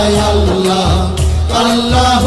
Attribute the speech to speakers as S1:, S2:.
S1: আল্লাহ আল্লাহ